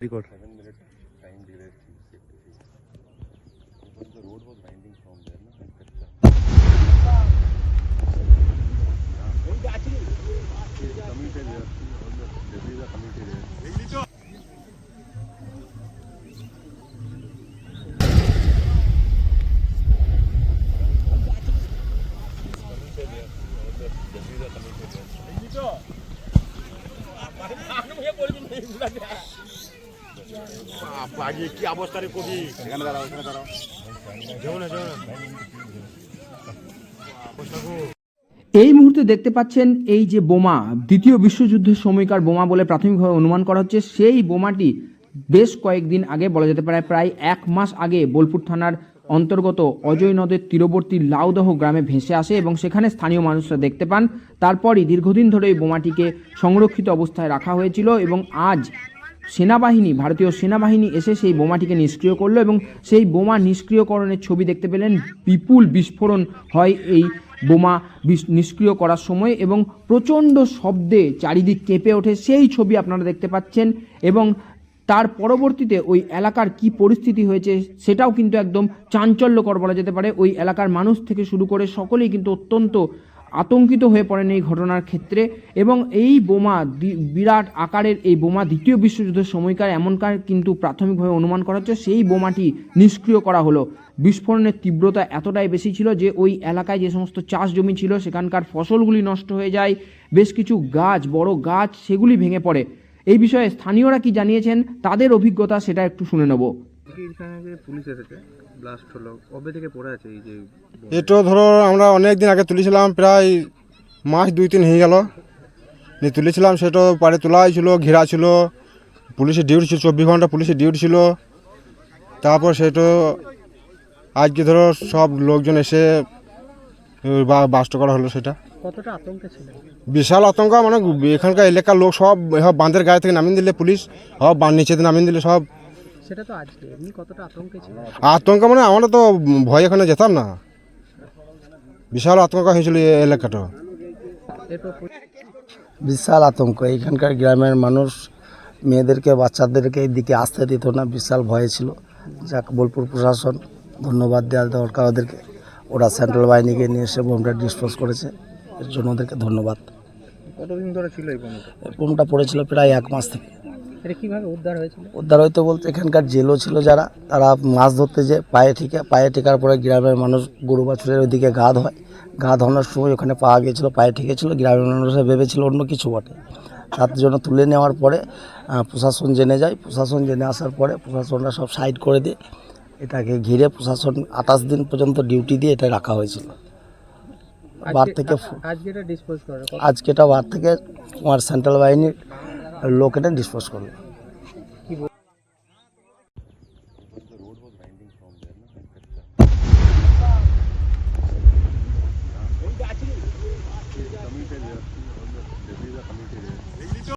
record. Seven minutes time delay. Because the road was winding from there, na, and Kachcha. Committee there. There is a committee there. Ini tuh, mana mana punya polisi ini sudah. আগে কি অবস্থা রে কবি? এখানে দাঁড়াও এখানে দাঁড়াও। যাও না যাও না এই মুহূর্তে দেখতে পাচ্ছেন এই যে বোমা দ্বিতীয় বিশ্বযুদ্ধের সময়কার বোমা বলে প্রাথমিকভাবে অনুমান করা হচ্ছে। সেই বোমাটি বেশ কয়েকদিন আগে বলা যেতে পারে প্রায় এক মাস আগে বোলপুর থানার অন্তর্গত অজয় নদের তীরবর্তী লাউদহ গ্রামে ভেসে আসে এবং সেখানে স্থানীয় মানুষরা দেখতে পান। তারপরই দীর্ঘদিন ধরে এই বোমাটিকে সংরক্ষিত অবস্থায় রাখা হয়েছিল এবং আজ সেনাবাহিনী, ভারতীয় সেনাবাহিনী এসে সেই বোমাটিকে নিষ্ক্রিয় করল এবং সেই বোমা নিষ্ক্রিয়করণের ছবি দেখতে পেলেন বিপুল বিস্ফোরণ হয় এই বোমা নিষ্ক্রিয় করার সময় এবং প্রচণ্ড শব্দে চারিদিক কেঁপে ওঠে। সেই ছবি আপনারা দেখতে পাচ্ছেন এবং তার পরবর্তীতে ওই এলাকার কি পরিস্থিতি হয়েছে সেটাও কিন্তু একদম চাঞ্চল্যকর বলা যেতে পারে। ওই এলাকার মানুষ থেকে শুরু করে সকলেই কিন্তু অত্যন্ত আতঙ্কিত হয়ে পড়েন এই ঘটনার ক্ষেত্রে এবং এই বোমা বিরাট আকারের এই বোমা দ্বিতীয় বিশ্বযুদ্ধের সময়কার এমনকার কিন্তু প্রাথমিকভাবে অনুমান করা হচ্ছে, সেই বোমাটি নিষ্ক্রিয় করা হলো। বিস্ফোরণের তীব্রতা এতটাই বেশি ছিল যে ওই এলাকায় যে সমস্ত চাষ জমি ছিল, সেখানকার ফসলগুলি নষ্ট হয়ে যায়, বেশ কিছু গাছ, বড় গাছ, সেগুলি ভেঙে পড়ে। এই বিষয়ে স্থানীয়রা কি জানিয়েছেন, তাদের অভিজ্ঞতা সেটা একটু শুনে নেব। পুলিশ এসেছে ব্লাস্ট হলো। কবে থেকে পড়ে আছে এই যে এটা ধরো আমরা অনেক দিন আগে তুলেছিলাম প্রায় মাস দুই তিন হয়ে গেল। নিয়ে তুলেছিলাম সেটা পাড়ে তোলাই ছিল ঘেরা ছিল পুলিশের ডিউটি ছিল চব্বিশ ঘণ্টা পুলিশের ডিউটি ছিল। তারপর সেটা আজকে ধরো সব লোকজন এসে বা- বাস্ট করা হলো সেটা। কতটা আতঙ্কে ছিল? বিশাল আতঙ্ক মানে এখানকার এলাকার লোক সব সব বাঁধের গায়ে থেকে নামিয়ে দিলে পুলিশ সব বাঁধ নিচেতে নামিয়ে দিলে সব সেটা তো আজকে। এমনি কতটা আতঙ্কে ছিল আতঙ্ক মানে আমরা তো ভয় এখানে যেতাম না। বিশাল আতঙ্ক হয়েছিল এই এলাকাটা। বিশাল আতঙ্ক। এখানকার গ্রামের মানুষ মেয়েদেরকে বাচ্চাদেরকে এইদিকে আসতে দিত না। বিশাল ভয়ে ছিল। যাক বোলপুর প্রশাসন ধন্যবাদ দেওয়া দরকার ওদেরকে। ওরা সেন্ট্রাল বাহিনীকে নিয়ে এসে বোমটা ডিসপোজ করেছে। এর জন্য ওদেরকে ধন্যবাদ। কতদিন ধরে ছিল এই বোমটা? এই বোমটা পড়েছিল প্রায় এক মাস থেকে। এটা কীভাবে উদ্ধার হয়েছিল? উদ্ধার হয়তো বলতে এখানকার জেলও ছিল যারা তারা মাছ ধরতে যে পায়ে ঠিকে পায়ে ঠেকার পরে গ্রামের মানুষ গরু বাছুরের ওইদিকে গা ধোয় গা ধোয়ানোর সময় ওখানে পাওয়া গিয়েছিল পায়ে ঠেকেছিল গ্রামের মানুষরা ভেবেছিল অন্য কিছু বটে। তার জন্য তুলে নেওয়ার পরে প্রশাসন জেনে যায়। প্রশাসন জেনে আসার পরে প্রশাসনরা সব সাইড করে দিয়ে। এটাকে ঘিরে প্রশাসন আঠাশ দিন পর্যন্ত ডিউটি দিয়ে এটা রাখা হয়েছিল। বার থেকে ফু- আজকে এটা আজকে এটা বার থেকে তোমার সেন্ট্রাল বাহিনীর লোক এটা ডিসপোজ করল